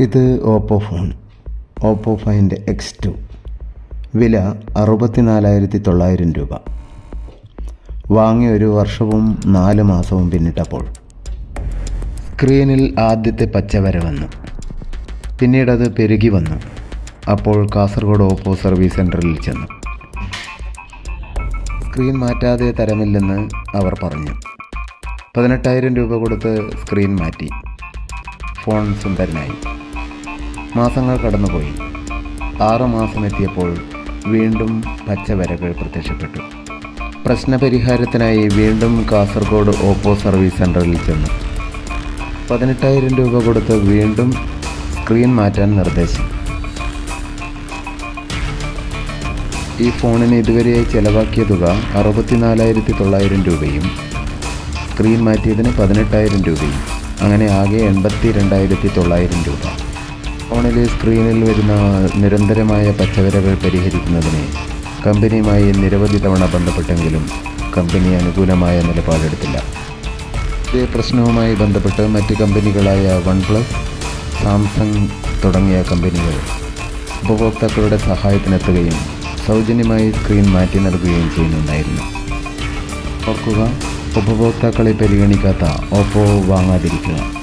ഇത് Oppo phone. Oppo ഫൈന്റെ X two വില അറുപത്തിനാലായിരത്തി തൊള്ളായിരം രൂപ. വാങ്ങി ഒരു വർഷവും നാല് മാസവും പിന്നിട്ടപ്പോൾ സ്ക്രീനിൽ ആദ്യത്തെ പച്ചവര വന്നു. പിന്നീടത് പെരുകി വന്നു. അപ്പോൾ കാസർഗോഡ് ഓപ്പോ സർവീസ് സെന്ററിൽ ചെന്നു. സ്ക്രീൻ മാറ്റാതെ തരമില്ലെന്ന് അവർ പറഞ്ഞു. പതിനെട്ടായിരം രൂപ കൊടുത്ത് സ്ക്രീൻ മാറ്റി. ഫോൺ സുന്ദരനായി. മാസങ്ങൾ കടന്നുപോയി. ആറു മാസം എത്തിയപ്പോൾ വീണ്ടും പച്ചവരകൾ പ്രത്യക്ഷപ്പെട്ടു. പ്രശ്നപരിഹാരത്തിനായി വീണ്ടും കാസർഗോഡ് ഓപ്പോ സർവീസ് സെന്ററിൽ ചെന്നു. പതിനെട്ടായിരം രൂപ കൊടുത്ത് വീണ്ടും സ്ക്രീൻ മാറ്റാൻ നിർദ്ദേശം. ഈ ഫോണിന് ഇതുവരെയായി ചെലവാക്കിയ തുക അറുപത്തിനാലായിരത്തി തൊള്ളായിരം രൂപയും സ്ക്രീൻ മാറ്റിയതിന് പതിനെട്ടായിരം രൂപയും അങ്ങനെ ആകെ എൺപത്തി രണ്ടായിരത്തി തൊള്ളായിരം രൂപ. ഫോണിലെ സ്ക്രീനിൽ വരുന്ന നിരന്തരമായ പച്ചവരകൾ പരിഹരിക്കുന്നതിന് കമ്പനിയുമായി നിരവധി തവണ ബന്ധപ്പെട്ടെങ്കിലും കമ്പനി അനുകൂലമായ നിലപാടെടുത്തില്ല. ഇതേ പ്രശ്നവുമായി ബന്ധപ്പെട്ട് മറ്റ് കമ്പനികളായ വൺ പ്ലസ് സാംസങ് തുടങ്ങിയ കമ്പനികൾ ഉപഭോക്താക്കളുടെ സഹായത്തിനെത്തുകയും സൗജന്യമായി സ്ക്രീൻ മാറ്റി നൽകുകയും ചെയ്യുന്നുണ്ടായിരുന്നു. ഓർക്കുക ഉപഭോക്താക്കളെ പരിഗണിക്കാത്ത ഓപ്പോ വാങ്ങാതിരിക്കുക.